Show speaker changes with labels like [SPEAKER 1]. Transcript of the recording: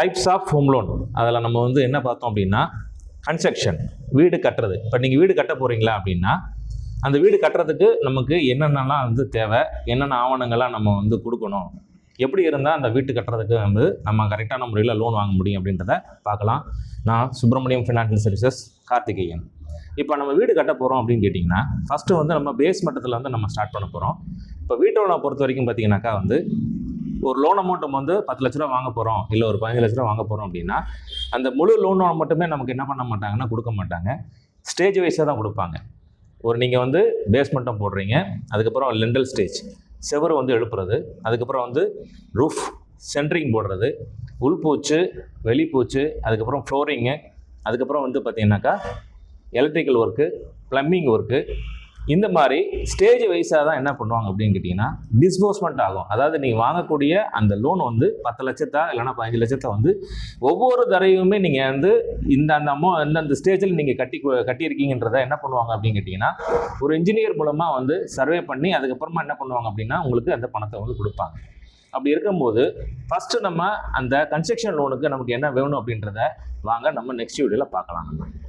[SPEAKER 1] Types of home loan அதில் நம்ம வந்து என்ன பார்த்தோம் அப்படின்னா கன்ஸ்ட்ரக்ஷன் வீடு கட்டுறது. இப்போ நீங்கள் வீடு கட்ட போகிறீங்களா அப்படின்னா அந்த வீடு கட்டுறதுக்கு நமக்கு என்னென்னலாம் வந்து தேவை என்னென்ன ஆவணங்கள்லாம் நம்ம வந்து கொடுக்கணும் எப்படி இருந்தால் அந்த வீட்டு கட்டுறதுக்கு வந்து நம்ம கரெக்டான முறையில் லோன் வாங்க முடியும் அப்படின்றத பார்க்கலாம். நான் சுப்பிரமணியம் ஃபினான்ஷியல் சர்வீசஸ் கார்த்திகேயன். இப்போ நம்ம வீடு கட்ட போகிறோம் அப்படின்னு கேட்டிங்கன்னா ஃபஸ்ட்டு வந்து நம்ம பேஸ் மட்டத்தில் வந்து நம்ம ஸ்டார்ட் பண்ண போகிறோம் இப்போ வீட்டோட பொறுத்த வரைக்கும் பார்த்தீங்கன்னாக்கா வந்து ஒரு லோன் அமௌண்ட் வந்து பத்து லட்ச ரூபா வாங்க போகிறோம் இல்லை ஒரு பதினஞ்சு லட்ச ரூபா வாங்க போகிறோம் அப்படின்னா அந்த முழு லோன் மட்டுமே நமக்கு என்ன பண்ண மாட்டாங்கன்னா கொடுக்க மாட்டாங்க. ஸ்டேஜ் வைஸாக தான் கொடுப்பாங்க. ஒரு நீங்கள் வந்து பேஸ்மெண்ட்டும் போடுறீங்க அதுக்கப்புறம் லெண்டல் ஸ்டேஜ் செவர் வந்து எழுப்புறது அதுக்கப்புறம் வந்து ரூஃப் சென்ட்ரிங் போடுறது உள்பூச்சு வெளிப்பூச்சு அதுக்கப்புறம் ஃப்ளோரிங்கு அதுக்கப்புறம் வந்து பார்த்தீங்கன்னாக்கா எலக்ட்ரிக்கல் ஒர்க்கு ப்ளம்பிங் ஒர்க்கு இந்த மாதிரி ஸ்டேஜ் வைஸாக தான் என்ன பண்ணுவாங்க அப்படின்னு கேட்டிங்கன்னா டிஸ்போஸ்மெண்ட் ஆகும். அதாவது நீங்கள் வாங்கக்கூடிய அந்த லோன் வந்து பத்து லட்சத்தா இல்லைன்னா பதினஞ்சு லட்சத்தை வந்து ஒவ்வொரு தடையுமே நீங்கள் வந்து இந்த அந்த அமௌ இந்தந்த ஸ்டேஜில் நீங்கள் கட்டி கட்டியிருக்கீங்கன்றதை என்ன பண்ணுவாங்க அப்படின்னு கேட்டிங்கன்னா ஒரு இன்ஜினியர் மூலமாக வந்து சர்வே பண்ணி அதுக்கப்புறமா என்ன பண்ணுவாங்க அப்படின்னா உங்களுக்கு அந்த பணத்தை வந்து கொடுப்பாங்க. அப்படி இருக்கும்போது ஃபஸ்ட்டு நம்ம அந்த கன்ஸ்ட்ரக்ஷன் லோனுக்கு நமக்கு என்ன வேணும் அப்படின்றத வாங்க நம்ம நெக்ஸ்ட் வீடியோவில் பார்க்கலாம். நம்ம